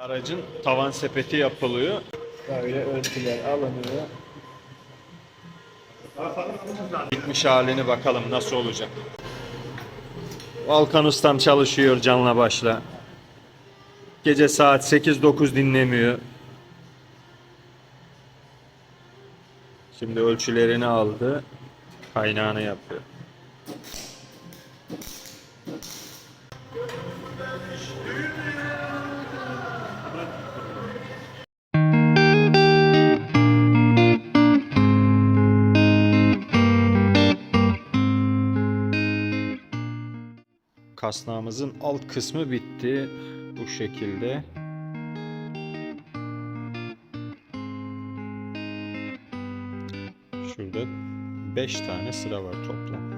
Aracın tavan sepeti yapılıyor. Böyle ölçüler alınıyor. Bitmiş halini bakalım nasıl olacak. Volkan ustam çalışıyor canla başla. Gece saat 8-9 dinlemiyor. Şimdi ölçülerini aldı. Kaynağını yapıyor. Kasnağımızın alt kısmı bitti. Bu şekilde. Şurada 5 tane sıra var toplam.